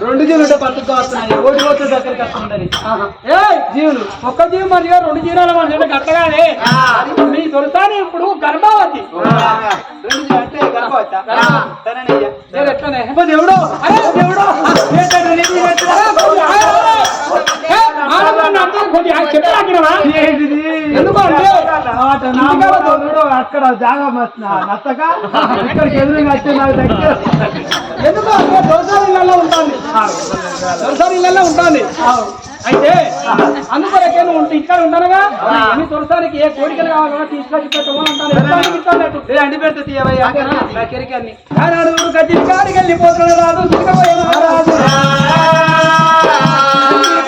రెండు జీవులు పట్టుకు వస్తున్నాయి ఓడి పోతే దగ్గరికి వస్తుందని ఏ జీవులు ఒక్క జీవి మరి రెండు జీవుల మనిషి గట్టగానే మీ దొరసాని ఇప్పుడు గర్భవతి దేవుడు అరే దేవుడు ఏంటంటే అక్కడ జాగా నచ్చక ఇక్కడికి ఎదురుగా వచ్చి నాకు దగ్గర? ఎందుకు అంటే ఉంటుంది. అయితే అందుకొరకే నువ్వు ఉంటే ఇక్కడ ఉంటానుగా నీ దొరసానికి ఏ కోరికలు కావాలన్నా తీసుకొచ్చి పెట్టమని ఏ అండి పెడితే తీయవయ్యా? నా కెరికన్ని. ఆనాడు గడ్డి కాడికి వెళ్ళిపోతున్నాడు. రాదు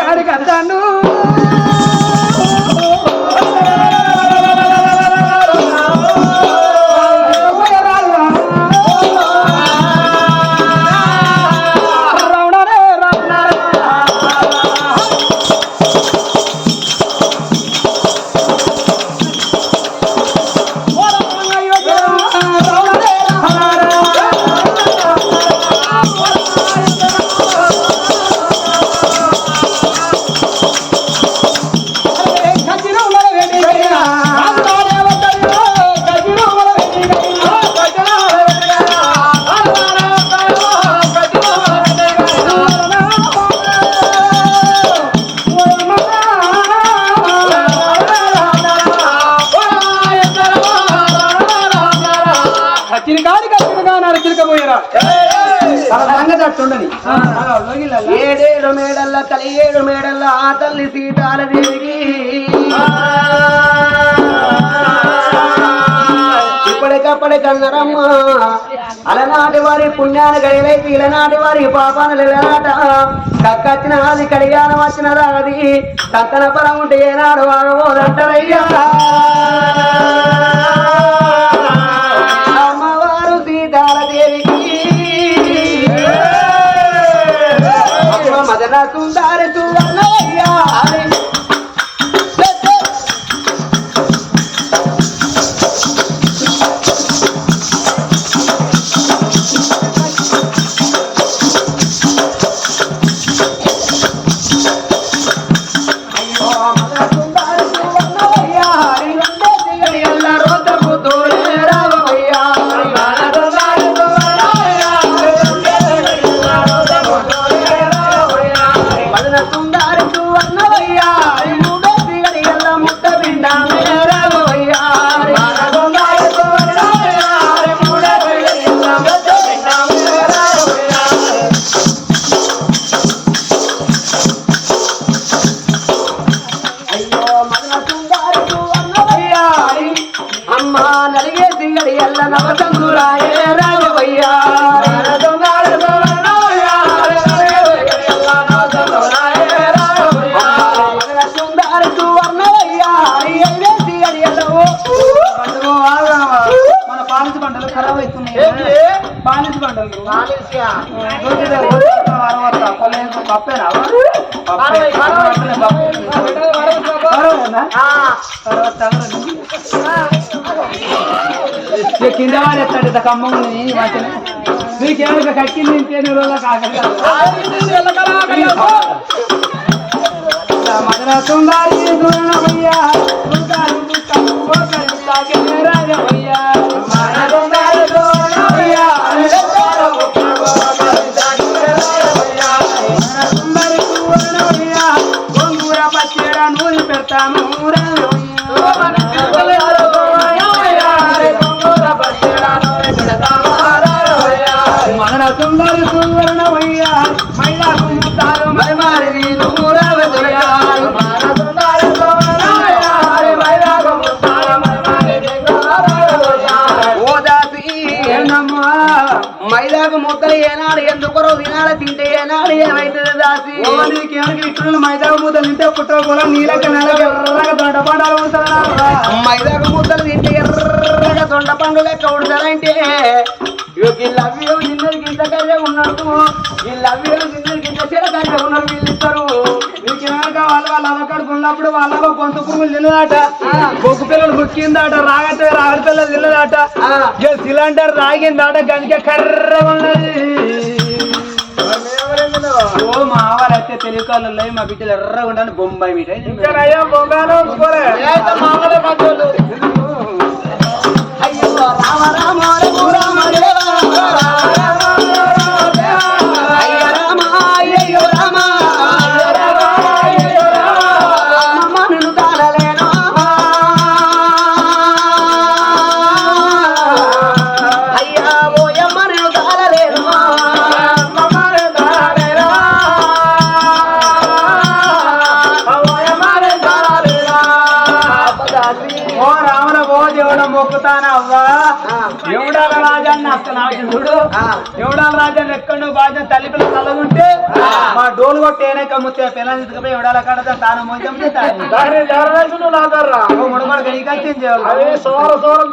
కాడికి అంటాను ఏడేడు మేడల్ల తల్లి ఏడు మేడల్ల ఆ తల్లి సీతాల దేవికి. ఇప్పటికప్పటి కన్నరమ్మ అలనాటి వారి పుణ్యాన్ని గడిలైతే ఇలనాటి వారి పాపాలు ఇలనాట కక్కచ్చిన అది కడియానం వచ్చినది అది కక్కన పరం ఉంటే ఏనాడు వాగబోదంటారయ్యా అయ్యో సుందరి సువర్ణవయ్యారి ఎల్లేసి గడి ఎల్లవో మన పాలిసి బండలు ఖరాబ్ అవుతున్నాయి. పాలిసి బండలు. పప్పేనా? పప్పే, పప్పే. వారమేనా? ఆ, తర్వాత తగలదు. ఇక కింద. మదన సుందరి దూరణమయ్యా సుందరి ఇట్లు మైదా మూత నింటే పుట్ట పొలం నెలకి ఎర్రగా దొండ పండాలు ఉంటారా మైదాకు ముద్దలు తింటే ఎర్రగా దొండ పండు లెక్క గింత కర్రే గింత కర్రే వీళ్ళిద్దరు. ఏమనక వాళ్ళు వాళ్ళ ఉన్నప్పుడు వాళ్ళ కొంత పురుగులు తిన్నదాట. బొగ్గు పిల్లలు ముక్కిందాట రాగటే రాగడి పిల్లలు తిన్నదాట. సిలిండర్ రాగిందాట గనిక కర్ర ఉన్నది. ఓ మా తెలియకాళ్ళు మా బిడ్డలు ఎర్రగా ఉండాలని బొంబాయి మిఠాయి ఇంకా చూడు. ఎవడాల రాజాన్ని ఎక్కడో బాధ్యత తల్లి పిల్లలు చల్లగుంటే మా డోలు కొట్టేనే కమ్ముతే పిల్లలు తీసుకుపోయి ఎవడాల కడతా తాను ముడమడ గడికి చేయాలి అదే సోర సోరం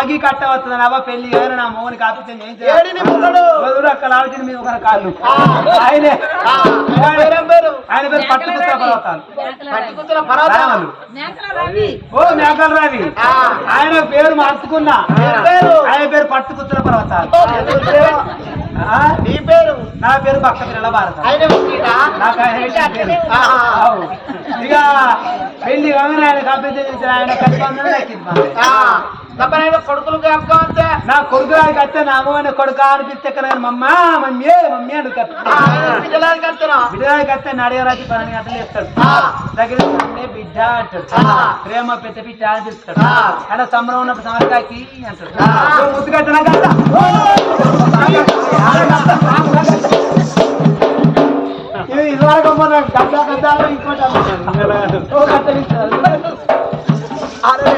మొక్కుతాను నాకి కట్ట వస్తుంది అవ్వ పెళ్ళి కానీ నా మోహన్ కాపీ ఏడిని పుట్టడు? అక్కడ ఆలోచన మీద ఒక కాళ్ళు? ఆయనే. ఆయన పేరు? పట్టుకుతా పర్వతాలు. ఓ మేకల రవి. ఆయన పేరు మార్చుకున్నా. పేరు? ఆయన పేరు పట్టుకుతున్న పర్వతాలు. ఆ? నీ పేరు? నా పేరు భక్త పిల్లల భారత. ఇక పెళ్ళి కాగానే ఆయన కాపీ ఆయన ఆ, తప్పనైనా కొడుకులు జ్ఞాపకం అంతే నా కొడుకు రాడికి వస్తే నా అమ్మని కొడుకు అనిపిస్తే ఇక్కడ మమ్మ మమ్మీ మమ్మీ అని? బిడ్డకి వస్తే నడియరాజు వేస్తాడు ఆ. దగ్గర బిడ్డ అంటాడు. ప్రేమ పెద్ద బిడ్డ అని పిలుస్తాడు ఆ. ఆయన సంబరం ఉన్నప్పుడు సమరకాకి అంటాడు. ఇదివరకు మన గడ్డ ఇంకోటి. అరే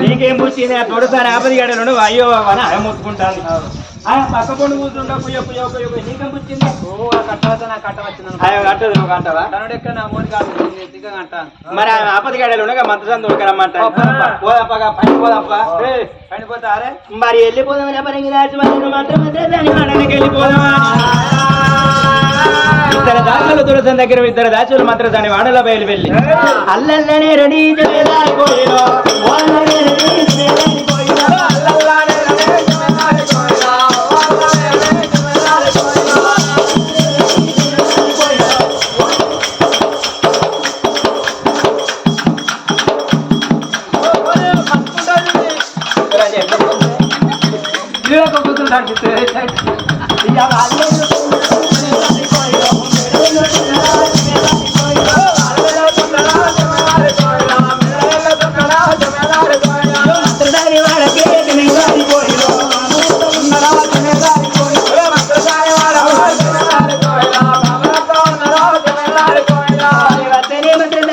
నీకేం పుచ్చింది ఆ తొడసారి ఆపది గడలు అయ్యో అని ముట్టుకుంటాను ఆయన పక్క పండు కూర్చుంటా పుయ్య పుయ్య పుయ్య పుయ్య నీకేం పుచ్చింది? ఓ ఆ కట్టవద్ద నాకు కట్టవచ్చింది ఆయన కట్టదు నువ్వు కంటావా తనుడు ఎక్కడ? నా మోని కాదు. ఎత్తిగా అంటాను మరి ఆయన ఆపది గడలు ఉండగా మంత్రసాన్ని దొరకరమ్మంట పోదప్పా. పోదప్పగా పని పోదప్పా. పడిపోతారే మరి వెళ్ళిపోదాం దాచి మాత్రం మాత్రం దాని మనకి వెళ్ళిపోదామా? ఇద్దరు దాచులు తులసం దగ్గర ఇద్దరు దాచులు మాత్రం దాని వాడలో బయలు వెళ్ళి అల్లల్లనే రెడీ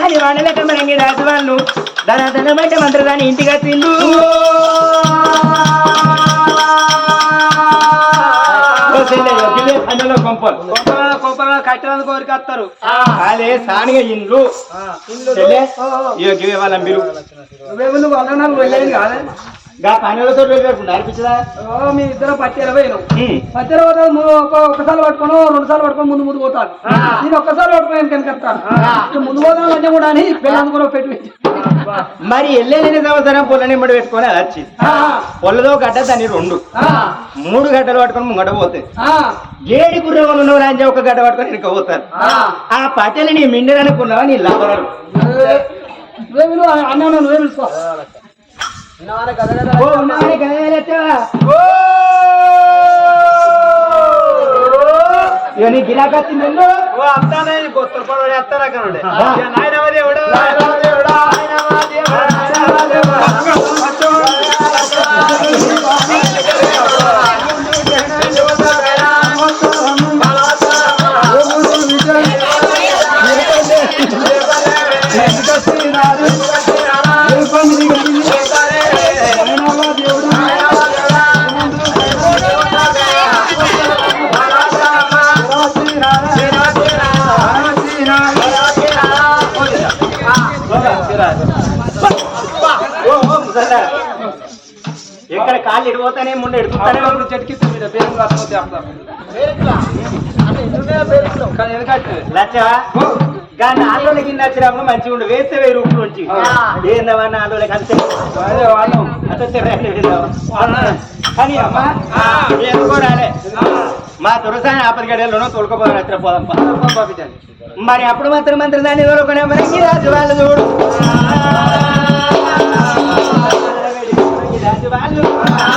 ఇవాళ అల్లే మంత్రదాని ఇంటికి తిండు కట్టడానికి కోరిక వస్తారు? అదే సానిగా ఇండ్లు. వాళ్ళ మీరు? నువ్వేమో నువ్వు అన్న నాకు వెళ్ళేది కాదే? గా పనులతో వెళ్ళకుండా అనిపించదా ఓ మీ ఇద్దరు పోతాను ఒకసారి పట్టుకోను రెండు సార్లు పట్టుకొని ముందు ముందు పోతాను. నేను ఒక్కసారి పట్టుకొని ముందు పోతాను అంటే కూడా అని పెట్టి. మరి ఎల్లెని సంవత్సరం పొలని పెట్టుకొని అది వచ్చి. పొలదో గడ్డ దాన్ని రెండు. మూడు గడ్డలు పట్టుకొని ముంగట పోతాయి ఏడి కుర్రవాళ్ళు ఉన్న రాజ్యం ఒక గడ్డ పట్టుకొని వెనక పోతారు. ఆ. పట్టెలు నీ మిండరనుకున్నావా నీ విలువ అన్న నువ్వే పిలుచుకో ఓ ఉన్నావని గదగలెత్తవా? ఇక నీ గిరాకీ వచ్చింది వెళ్ళు. ఓ అత్తానే గొత్తలు పడవడి అత్తారా కనుడే దేవుడు నాయనవ దేవుడు నాయనవ దేవుడు నాయనవ దేవుడు ఎక్కడ కాళ్ళు ఇడిపోతానే ముందు ఎడుపుతానే అప్పుడు చెట్టుకి మీద పేరు కానీ ఆందోళన కింద వచ్చినప్పుడు మంచిగా ఉండు వేస్తే వెయ్యి రూపాయలు నుంచి ఏందవన్న ఆందోళన అంతే? వాళ్ళం. కానీ అమ్మా మా తులసాని ఆపది గడియల్లోనో తోడుకోపోదాం ఎత్ర పోదాం మరి అప్పుడు మాత్రం మంత్రి దాన్ని దొరకనే మనకి రాజు వాళ్ళు చూడు. రాజు వాళ్ళు అయ్యో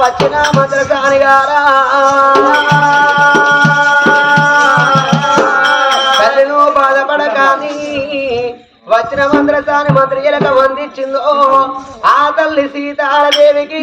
వచ్చిన మంత్రకాని గారా. తల్లిను బాధపడకాని వచ్చిన మంత్రసాని మంత్రియలకు వందించిందో ఆ తల్లి సీతాదేవికి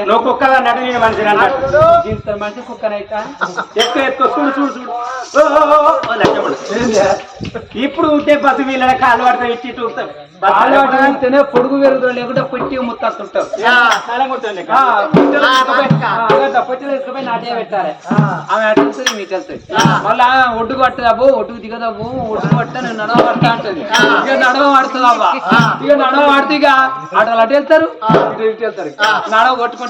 నువ్వు కుక్కగా మనిషిని అన్నట్టు ఇంత మంచి కుక్కనైతా. ఎక్కువ ఎక్కువ చూడు చూడు చూడు. ఇప్పుడు ఉంటే బస్సు వీళ్ళ కాలు పడతాం ఇచ్చి చూస్తాం పొడుగు పెరుగుతాడు లేకుంటే పొట్టి ఆ, పొట్టెలు. ఆమె మీకు వెళ్తుంది మళ్ళీ ఆమె ఒడ్డుకు పట్టదాబు ఒడ్డుకు దిగదాబు ఒడ్డుకు పట్ట నేను నడవ పడతా అంటది. ఇక నడవ పడుతుంది అవ్వ ఇక నడవ పడితే ఇక అటు అటు వెళ్తారు ఇటు ఇటు వెళ్తారు. నడవ కొట్టుకుంటే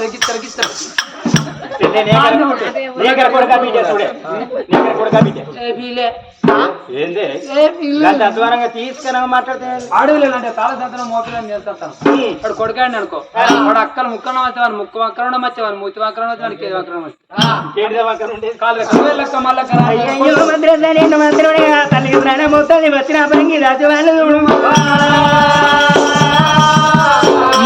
అధ్వానంగా తీసుకుని మాట్లాడితే అడవులేనంటే తాళ సంతనం మోపిలని చేస్తాను. వాడు కొడుకాడిని అనుకో. వాడు అక్కలు ముక్కన వచ్చేవాడు ముక్కు వక్రం వచ్చేవాడు మూతి వక్రం వచ్చేవాడు కేది వక్రం వచ్చేవాడు ఏంటి వంకర ఉండేది?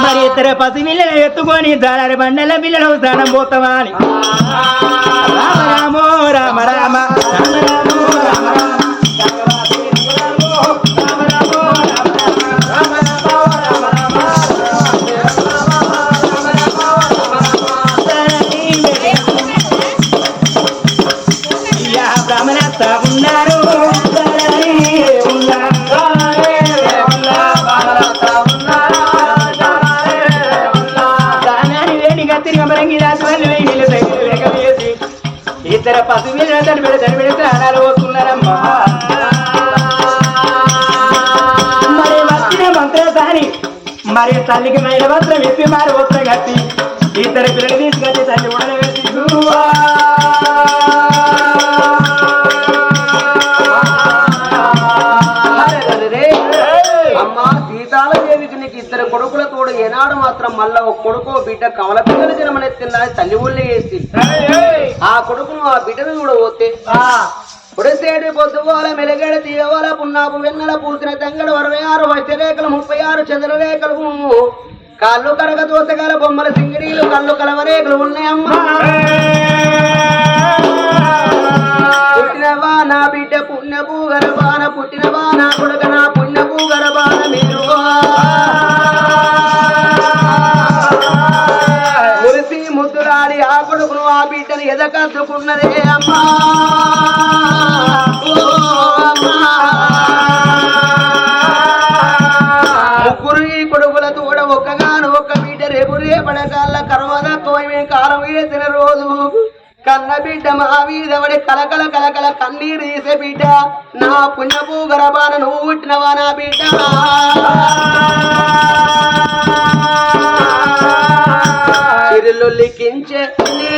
మరి ఇతర పసి ఎత్తుకొని దారి బండల పిల్లలు స్నానం పోతామా అని రామ రామో రామ రామ రామ రామ. మరి తల్లికి మైల వస్త్రం విప్పి మారి వస్త్రం కట్టి ఇద్దరు పిల్లలు తీసుకొచ్చి తల్లి నీకు ఇద్దరు కొడుకుల తోడు ఏనాడు మాత్రం మళ్ళా ఒక కొడుకు బిడ్డ కవల పిల్లలు జనమనెత్తిందని తల్లి ఊళ్ళో వేసి ఆ కొడుకును ఆ బిడ్డను కూడా పోతే పొడిసేటి పొద్దుగోల మెలగడ తీయవల పున్నాపు వెన్నెల పూసిన తంగడు అరవై ఆరు వైద్యరేఖలు ముప్పై ఆరు చంద్రరేఖలు కాళ్ళు కరగ దోసగల బొమ్మల సింగిడీలు కళ్ళు కలవరేఖలు ఉన్నాయమ్మా. పుట్టినవా నా బిడ్డ పుణ్యపు గర్భాన పుట్టినవా నా కొడుక నా పుణ్యపు గర్భాన మీరు మురిసి ముద్దులాడి ఆ కొడుకును ఆ బిడ్డను ఎదకద్దుకున్నదే అమ్మా. కన్న బిడ్డ మా కలకల కలకల కన్నీరు తీసే బిడ్డ. నా పుణ్యపు గరబాన నువ్వు పుట్టినవా నా బిడ్డ. చిరులు లిఖించే నీ